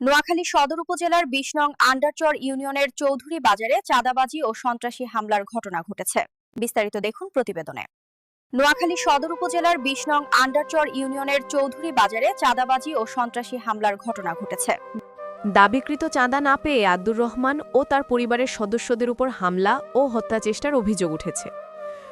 নোয়াখালী সদর উপজেলার বিশ নং আন্ডারচর ইউনিয়নের চৌধুরী বাজারে চাঁদাবাজি ও সন্ত্রাসী হামলার ঘটনা ঘটেছে। বিস্তারিত দেখুন প্রতিবেদনে। নোয়াখালী সদর উপজেলার বিশ নং আন্ডারচর ইউনিয়নের চৌধুরী বাজারে চাঁদাবাজি ও সন্ত্রাসী হামলার ঘটনা ঘটেছে। দাবিকৃত চাঁদা না পেয়ে আব্দুর রহমান ও তার পরিবারের সদস্যদের উপর হামলা ও হত্যাচেষ্টার অভিযোগ উঠেছে।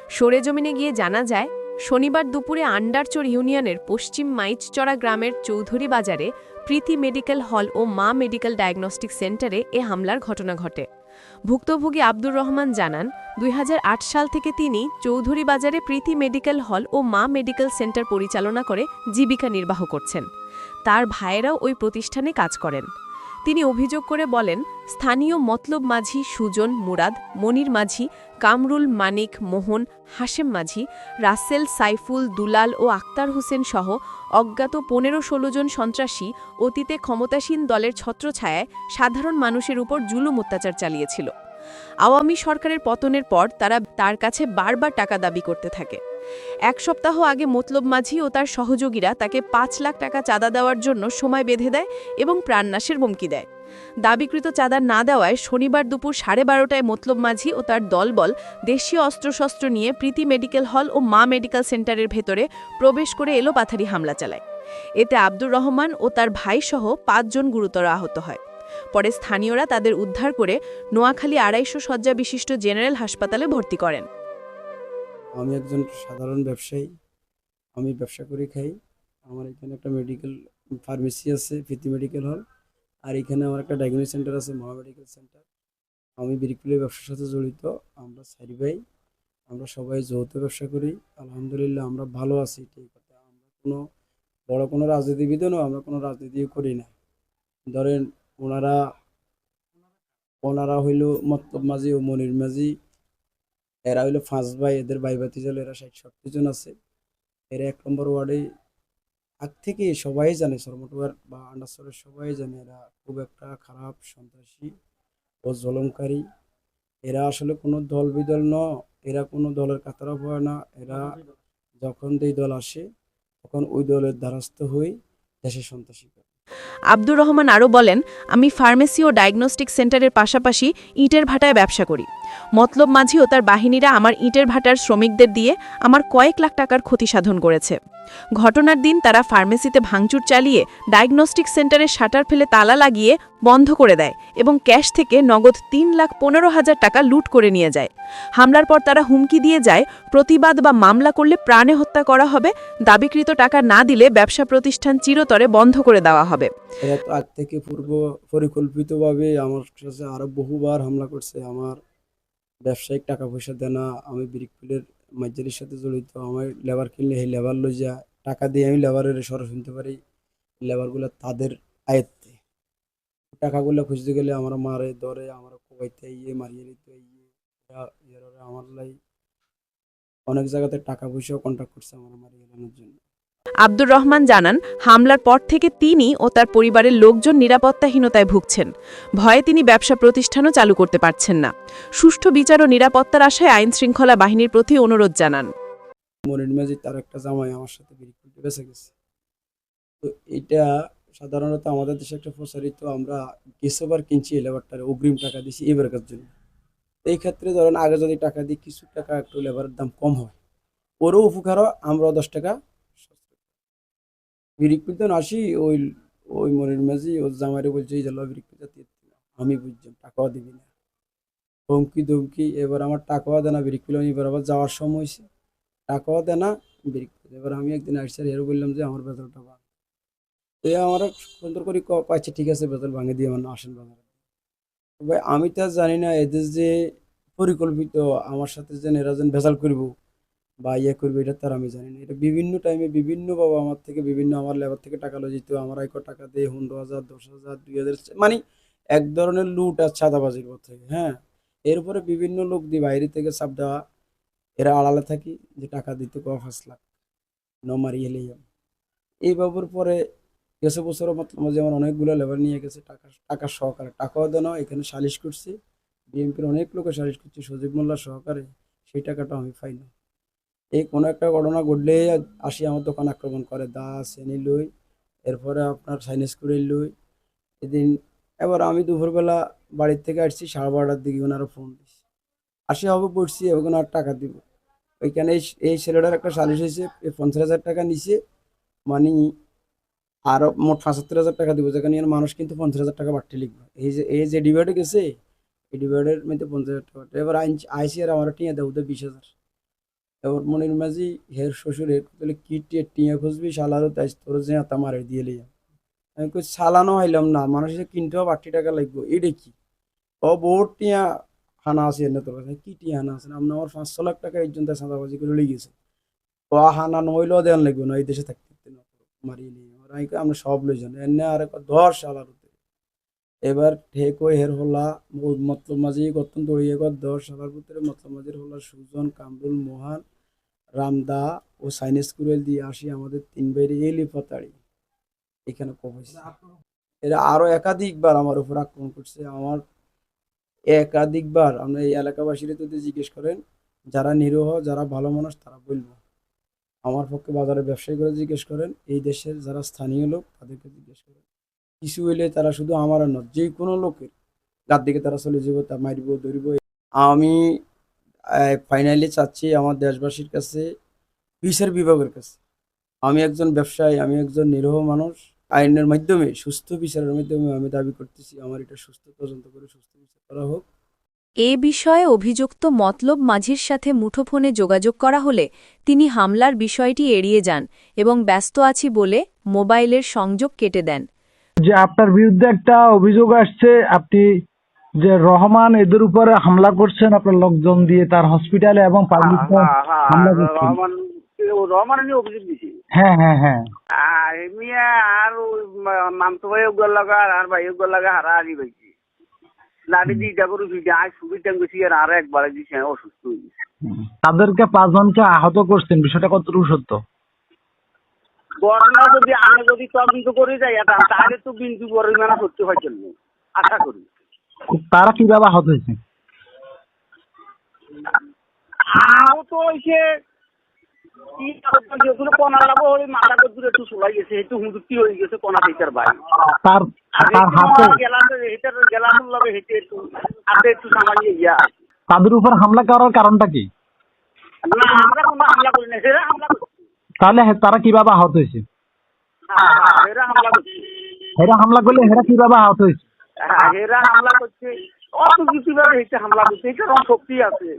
সরেজমিনে গিয়ে জানা যায় শনিবার দুপুরে আন্ডারচর ইউনিয়নের পশ্চিম মাইচচড়া গ্রামের চৌধুরী বাজারে প্রীতি মেডিকেল হল ও মা মেডিকেল ডায়াগনস্টিক সেন্টারে এ হামলার ঘটনা ঘটে। ভুক্তভোগী আব্দুর রহমান জানান, দুই হাজার আট সাল থেকে তিনি চৌধুরী বাজারে প্রীতি মেডিকেল হল ও মা মেডিকেল সেন্টার পরিচালনা করে জীবিকা নির্বাহ করছেন। তার ভাইয়েরাও ওই প্রতিষ্ঠানে কাজ করেন। তিনি অভিযোগ করে বলেন, স্থানীয় মতলব মাঝি সুজন মুরাদ, মনির মাঝি কামরুল মানিক মোহন, হাশেম মাঝি, রাসেল সাইফুল দুলাল ও আক্তার হোসেন সহ অজ্ঞাত পনেরো ষোলো জন সন্ত্রাসী অতীতে ক্ষমতাসীন দলের ছত্রছায়ায় সাধারণ মানুষের উপর জুলুম অত্যাচার চালিয়েছিল। আওয়ামী সরকারের পতনের পর তারা তার কাছে বারবার টাকা দাবি করতে থাকে। এক সপ্তাহ আগে মতলব মাঝি ও তার সহযোগীরা তাকে পাঁচ লাখ টাকা চাঁদা দেওয়ার জন্য সময় বেঁধে দেয় এবং প্রাণনাশের হুমকি দেয়। দাবিকৃত চাঁদা না দেওয়ায় শনিবার দুপুর সাড়ে বারোটায় মতলব মাঝি ও তার দলবল দেশীয় অস্ত্রশস্ত্র নিয়ে প্রীতি মেডিকেল হল ও মা মেডিকেল সেন্টারের ভেতরে প্রবেশ করে এলো পাথারি হামলা চালায়। এতে আব্দুর রহমান ও তার ভাইসহ পাঁচজন গুরুতর আহত হয়। পরে স্থানীয়রা তাদের উদ্ধার করে নোয়াখালী আড়াইশো শয্যা বিশিষ্ট জেনারেল হাসপাতালে ভর্তি করেন। আমি একজন সাধারণ ব্যবসায়ী। আমি ব্যবসা করে খাই। আমার এখানে একটা মেডিকেল ফার্মেসি আছে ফিতি মেডিকেল হল আর এখানে আমার একটা ডায়াগনোস সেন্টার আছে মহা মেডিকেল সেন্টার। আমি বিরিকুলের ব্যবসার সাথে জড়িত। আমরা সারি ভাই, আমরা সবাই যৌথ ব্যবসা করি। আলহামদুলিল্লাহ আমরা ভালো আছি, ঠিক কথা আমরা কোনো বড় কোনো রাজনীতিবিদও নয়, আমরা কোনো রাজনীতিও করি না। ধরেন ওনারা ওনারা হইল মতলব মাঝি ও মনির মাঝি। এরা হইল পাঁচ ভাই, এদের ভাই ভাতি জল এরা ষাট সত্তর জন আছে। এরা এক নম্বর ওয়ার্ডে, আগ থেকে সবাই জানে সরমটোয়ার বা আন্ডারসরের সবাই জানে এরা খুব একটা খারাপ, সন্ত্রাসী ও জলমকারী। এরা আসলে কোনো দল বিদল ন, এরা কোনো দলের কাতারা পড়ে না। এরা যখন এই দল আসে, তখন ওই দলের দ্বারস্থ হয়ে দেশে সন্ত্রাসী করে। আব্দুর রহমান আরও বলেন, আমি ফার্মেসি ও ডায়াগনস্টিক সেন্টারের পাশাপাশি ইটের ভাটায় ব্যবসা করি। মতলব মাঝি ও তার বাহিনীরা আমার ইটের ভাটার শ্রমিকদের দিয়ে আমার কয়েক লাখ টাকার ক্ষতি সাধন করেছে। ঘটনার দিন তারা ফার্মেসিতে ভাঙচুর চালিয়ে ডায়াগনস্টিক সেন্টারের শাটার ফেলে তালা লাগিয়ে বন্ধ করে দেয় এবং ক্যাশ থেকে নগদ তিন লাখ পনেরো হাজার টাকা লুট করে নিয়ে যায়। হামলার পর তারা হুমকি দিয়ে যায়, প্রতিবাদ বা মামলা করলে প্রাণে হত্যা করা হবে, দাবিকৃত টাকা না দিলে ব্যবসা প্রতিষ্ঠান চিরতরে বন্ধ করে দেওয়া হবে। তো থেকে পূর্ব পরিকল্পিতভাবে আমার কাছে আরও বহুবার হামলা করছে। আমার ব্যবসায়িক টাকা পয়সা দেনা, আমি ব্রিকফিলের মাইজারির সাথে জড়িত, আমার লেবার কিনলে সেই লেবার লই যা টাকা দিয়ে আমি লেবারের সরস নিতে পারি। লেবারগুলো তাদের আয়ত্তে। টাকাগুলো খুঁজতে গেলে আমার মারে ধরে আমার কোবাইতে ইয়ে মারিয়ে নিতে ইয়ে এরা- আমার লাই অনেক জায়গাতে টাকা পয়সাও কন্ট্যাক্ট করছে আমার মারিয়ে এলানোর জন্য। আব্দুর রহমান জানান হামলার পর থেকে তিনি ও তার পরিবারের লোকজন নিরাপত্তাহীনতায় ভুগছেন। ভয়ে তিনি ব্যবসা প্রতিষ্ঠানও চালু করতে পারছেন না। সুষ্ঠু বিচার ও নিরাপত্তার আশায় আইন শৃঙ্খলা বাহিনীর প্রতি অনুরোধ জানান। মনির মাঝি তার একটা জামাই আমার সাথে বেঁচে গেছে। তো এটা সাধারণত আমাদের দেশে একটা প্রচারিত আমরা গেছোবার কিনছি এই লেবারটারে, অগ্রিম টাকা দিছি এবারকার জন্য। এই ক্ষেত্রে ধরেন আগে যদি টাকা দিই, কিছু টাকা একটু লেবারের দাম কম হয়। ওরও উপকারও, আমরাও দশ টাকা বিরিক বিরিকুলতে আসি, ওই ওই মনির মাঝি, ওর জামাইরে বলছে, এই জাল বিরিকুলতে আমি বুঝলাম টাকাও দিবি না। ধমকি ধমকি এবার আমার টাকাও দেনা বিরিকুল এবার আবার যাওয়ার সময় হয়েছে টাকাও দেয় না বিক্রি এবার আমি একদিন আসছি হেরো বললাম যে, আমার বেতনটা এ আমার সুন্দর করে ক- পাচ্ছে ঠিক আছে বেতন ভাঙে দিয়ে আমার আসেন বাজারে। ভাই, আমি তো জানি না, এদের যে পরিকল্পিত, আমার সাথে যেন এরা যেন ভেজাল করব বা ইয়ে করবে, এটা তার আমি জানি না। এটা বিভিন্ন টাইমে বিভিন্ন বাবা আমার থেকে, বিভিন্ন আমার লেবার থেকে টাকা লো যেত, আমার এক টাকা দিয়ে পনেরো হাজার, দশ হাজার, দুই হাজার মানে এক ধরনের লুট আর ছাদাবাজির পথে হ্যাঁ। এরপরে বিভিন্ন লোক দিয়ে বাইরে থেকে চাপ দেওয়া, এরা আড়ালে থাকি যে টাকা দিতে কয় পাঁচ লাখ, ন মারি এলে এই বাবুর পরে গেছে বছর মতলব যেমন অনেকগুলো লেবার নিয়ে গেছে, টাকা টাকা সহকারে টাকাও দেন এখানে সালিশ করছে। বিএনপির অনেক লোকে সালিশ করছে, সজীব মোল্লা সহকারে, সেই টাকাটা আমি পাই না। এই কোনো একটা ঘটনা ঘটলে আসি আমার দোকান আক্রমণ করে, দা শ্রেণি লই এরপরে আপনার সাইনেস করে লই এদিন এবার আমি দুপুরবেলা বাড়ির থেকে আসছি, সাড়ে বারোটার দিকে ওনারা ফোন দিচ্ছে আসি, হবে, পড়ছি এখন আর টাকা দিব। ওইখানে এই ছেলেটার একটা সালিশ হয়েছে পঞ্চাশ হাজার টাকা নিছে মানে আরও মোট পঁচাত্তর হাজার টাকা দিব, যেখানে মানুষ কিন্তু পঞ্চাশ হাজার টাকা বাড়তে লিখবে। এই যে এই যে ডিভাইডে গেছে, এই ডিভাইডের মধ্যে পঞ্চাশ হাজার টাকা। এবার আইসি আর আমার টিয়া দেবো বিশ হাজার। এবার মনির মাঝি, হের শ্বশুর, হের বলে কি টিয়া টিয়া খুঁজবি, শালারও তাই তোর যে হাতা মারে দিয়ে লিয়া। আমি কই চালানো হইলাম না মানুষের কিনতেও বাড়তি টাকা লাগবে এটা কি? ও বহুত টিয়া হানা আছে এনে তোর কাছে কি টিয়া হানা আছে? আপনি আমার পাঁচশো লাখ টাকা এই জন্য সাদাবাজি করে লেগেছে ও হানা নইলেও দেন লাগবে না, এই দেশে থাকতে মারিয়ে নিয়ে। আমার আমরা সব লই যান। এনে আর সালার হতে এবার ঠেক ওই হের হলা মতলব মাঝি গতন দড়িয়ে গত দশ সালার ভিতরে মতলব মাঝির হলা সুজন, কামরুল, মোহান, রামদা ও সাইনেস কুরেল দিয়ে আসি আমাদের তিন বাইরে এলি পাতাড়ি এখানে কমেছে এরা আরও একাধিকবার আমার উপর আক্রমণ করছে। আমার একাধিকবার আমরা এই এলাকাবাসীরা যদি জিজ্ঞেস করেন, যারা নিরীহ, যারা ভালো মানুষ তারা বলব। আমার পক্ষে বাজারে ব্যবসায়ী জিজ্ঞেস করেন, এই দেশের যারা স্থানীয় লোক, তাদেরকে জিজ্ঞেস করেন। কিছু হইলে তারা শুধু আমার নয়, যে কোনো লোকের যার দিকে তারা চলে যাব তা মারিব, ধরিব। আমি ফাইনালি চাচ্ছি আমার দেশবাসীর কাছে বিচার বিভাগের কাছে। আমি একজন ব্যবসায়ী, আমি একজন নিরহ মানুষ। আইনের মাধ্যমে, সুস্থ বিচারের মাধ্যমে আমি দাবি করতেছি, আমার এটা সুস্থ তদন্ত করে সুস্থ বিচার করা হোক। এ বিষয়ে অভিযুক্ত মতলব মাঝির সাথে মুঠোফোনে যোগাযোগ করা হলে তিনি হামলার বিষয়টি এড়িয়ে যান এবং ব্যস্ত আছি বলে মোবাইলের সংযোগ কেটে দেন। যে আপনার বিরুদ্ধে একটা অভিযোগ আসছে আপনি যে রহমান এদের উপরে হামলা করছেন আপনার লোকজন দিয়ে তার হসপিটালে এবং পাবলিক হ্যাঁ, হ্যাঁ, হামলা হ্যাঁ, করছেন। রহমান নিয়ে অভিযোগ দিছি হ্যাঁ হ্যাঁ হ্যাঁ। আর মামতো ভাই লাগা আর ভাই লাগা হারা হারি পাইছি আজ সুবিধা গেছি আর আর একবারে দিছি অসুস্থ হয়ে গেছি। তাদেরকে পাঁচজনকে আহত করছেন বিষয়টা কতটুকু সত্য ঘটনা যদি আমি যদি তদন্ত করে যাই তাহলে তো বিন্দু পরিমাণে সত্যি হয় জন্য আশা করি তারা কীভাবে আহত হয়েছে আরও তো হইছে কি যেগুলো কণা লাগো ওই মাথা কদ্দুর একটু চলাই গেছে একটু হুঁদুকি হয়ে গেছে কণা টিচার ভাই তার তার হাতে গেলাতে হেঁটে গেলাম লাগে হেঁটে একটু হাতে একটু সামান্য তাদের উপর হামলা করার কারণটা কি? না আমরা কোনো হামলা করি না সেরা হামলা তাহলে তারা কীভাবে আহত হয়েছে? হ্যাঁ, হ্যাঁ, হামলা করছে হেরা হামলা করলে হেরা কীভাবে আহত হয়েছে? হ্যাঁ, এরা হামলা করছে। অত কিছু ভাবে হেঁটে হামলা করছে এটা শক্তি আছে।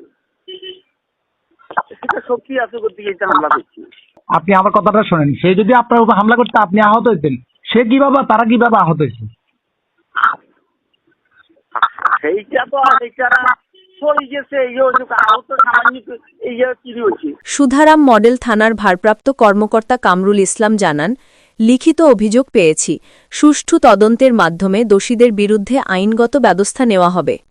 সেটা শক্তি আছে করতে গিয়ে হামলা করছে? আপনি আমার কথাটা শোনেন। সে যদি আপনার উপর হামলা করতে আপনি আহত হইতেন সে কীভাবে তারা কীভাবে আহত হয়েছে? সেইটা তো সেইটা কি সুধারাম মডেল থানার ভারপ্রাপ্ত কর্মকর্তা কামরুল ইসলাম জানান লিখিত অভিযোগ পেয়েছি। সুষ্ঠু তদন্তের মাধ্যমে দোষীদের বিরুদ্ধে আইনগত ব্যবস্থা নেওয়া হবে।